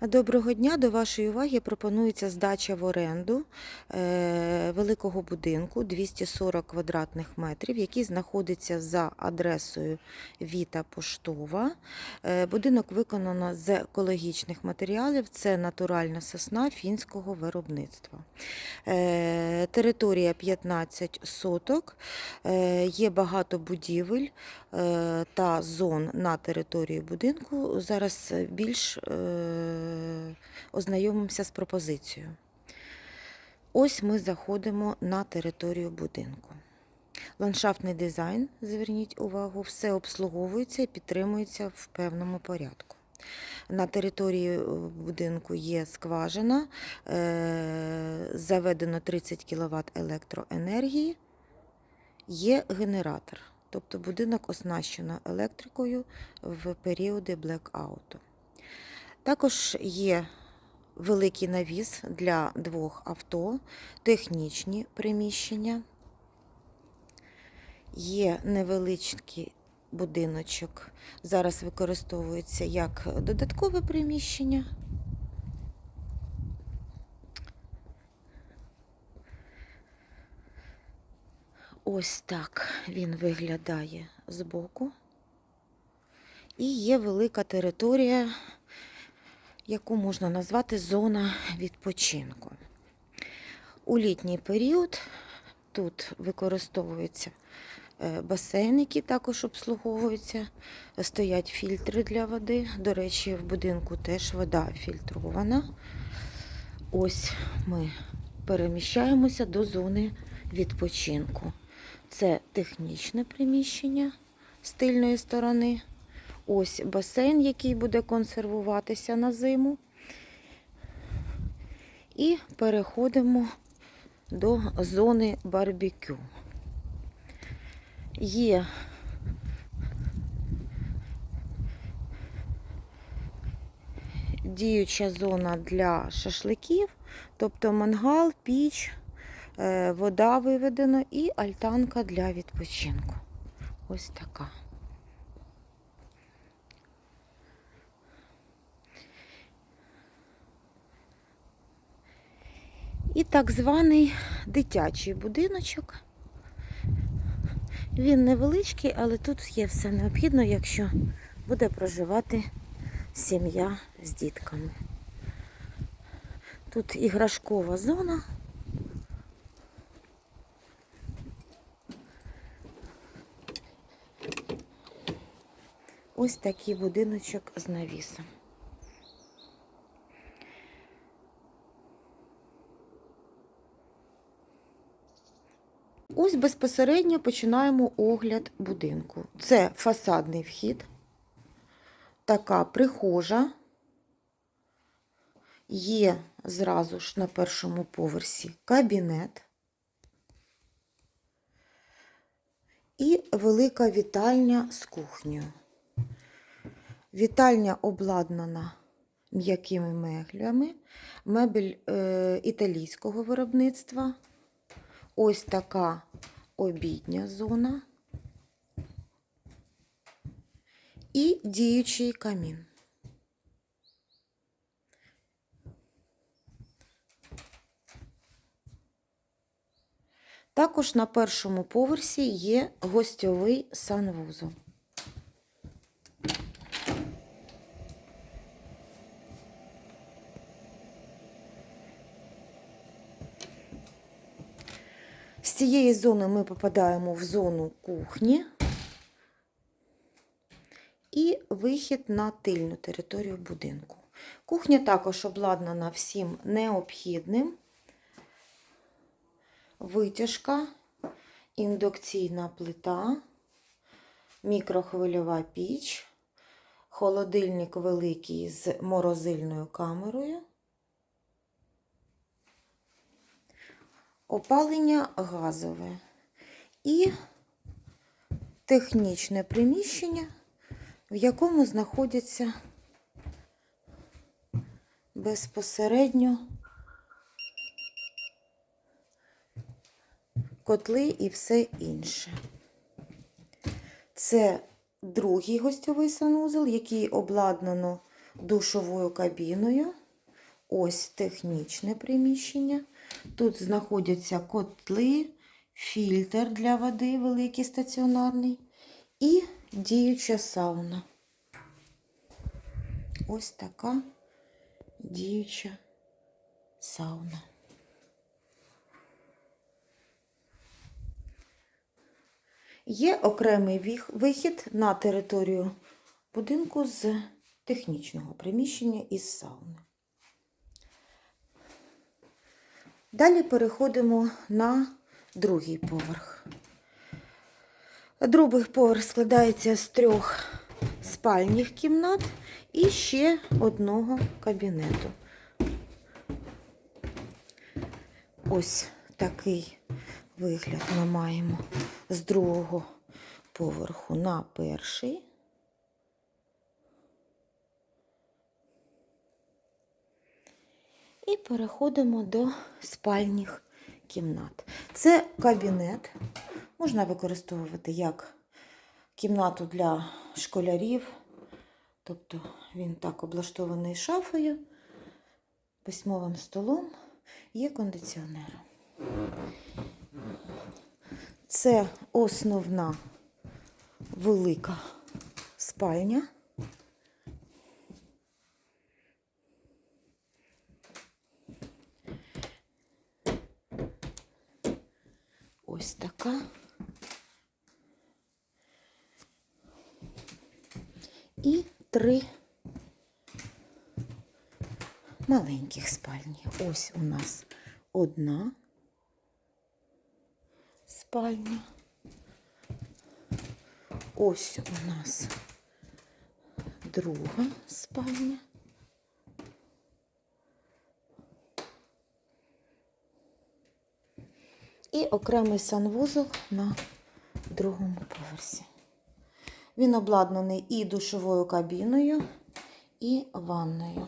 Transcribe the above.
Доброго дня. До вашої уваги пропонується здача в оренду е, великого будинку 240 квадратних метрів, який знаходиться за адресою Віта Поштова. Е, Будинок виконано з екологічних матеріалів. Це натуральна сосна фінського виробництва. Е, Територія 15 соток. Є багато будівель та зон на території будинку. Зараз більш ознайомимося з пропозицією. Ось ми заходимо на територію будинку. Ландшафтний дизайн, зверніть увагу, все обслуговується і підтримується в певному порядку. На території е, будинку є скважина, е, заведено 30 кВт електроенергії, є генератор. Тобто будинок оснащено електрикою в періоди блекауту. Також є великий навіс для двох авто, технічні приміщення. Є невеличкий будиночок. Зараз використовується як додаткове приміщення. Ось так він виглядає збоку. І є велика територія яку можна назвати зона відпочинку. У літній період тут використовуються е, басейн, які також обслуговуються, стоять фільтри для води. До речі, в будинку теж вода фільтрована. Ось ми переміщаємося до зони відпочинку. Це технічне приміщення з тильної сторони. Ось басейн, який буде консервуватися на зиму. І переходимо до зони барбекю. Є діюча зона для шашликів, тобто мангал, піч, е, вода виведена і альтанка для відпочинку. Ось така. І так званий дитячий будиночок. Він невеличкий, але тут є все необхідно, якщо буде проживати сім'я з дітками. Тут іграшкова зона. Ось такий будиночок з навісом. Ось безпосередньо починаємо огляд будинку. Це фасадний вхід, така прихожа. Є зразу ж на першому поверсі кабінет і велика вітальня з кухнею. Вітальня обладнана м'якими меглями, мебель е, італійського виробництва. Ось така обідня зона і діючий камін. Також на першому поверсі є гостьовий санвузол. Цієї зони ми попадаємо в зону кухні і вихід на тильну територію будинку. Кухня також обладнана всім необхідним. Витяжка, індукційна плита, мікрохвильова піч, холодильник великий з морозильною камерою. Опалення газове і технічне приміщення, в якому знаходяться безпосередньо котли і все інше. Це другий гостьовий санузел, який обладнано душовою кабіною. Ось технічне приміщення. Тут знаходяться котли, фільтр для води, великий стаціонарний, і діюча сауна. Ось така діюча сауна. Є окремий вихід на територію будинку з технічного приміщення із сауни. Далі переходимо на другий поверх. Другий поверх складається з трьох спальних кімнат і ще одного кабінету. Ось такий вигляд ми маємо з другого поверху на перший. І переходимо до спальних кімнат. Це кабінет. Можна використовувати як кімнату для школярів. Тобто він так облаштований шафою, письмовим столом, є кондиціонером. Це основна велика спальня. Ось така. І три маленьких спальні. Ось у нас одна спальня. Ось у нас друга спальня. І окремий санвузол на другому поверсі. Він обладнаний і душовою кабіною, і ванною.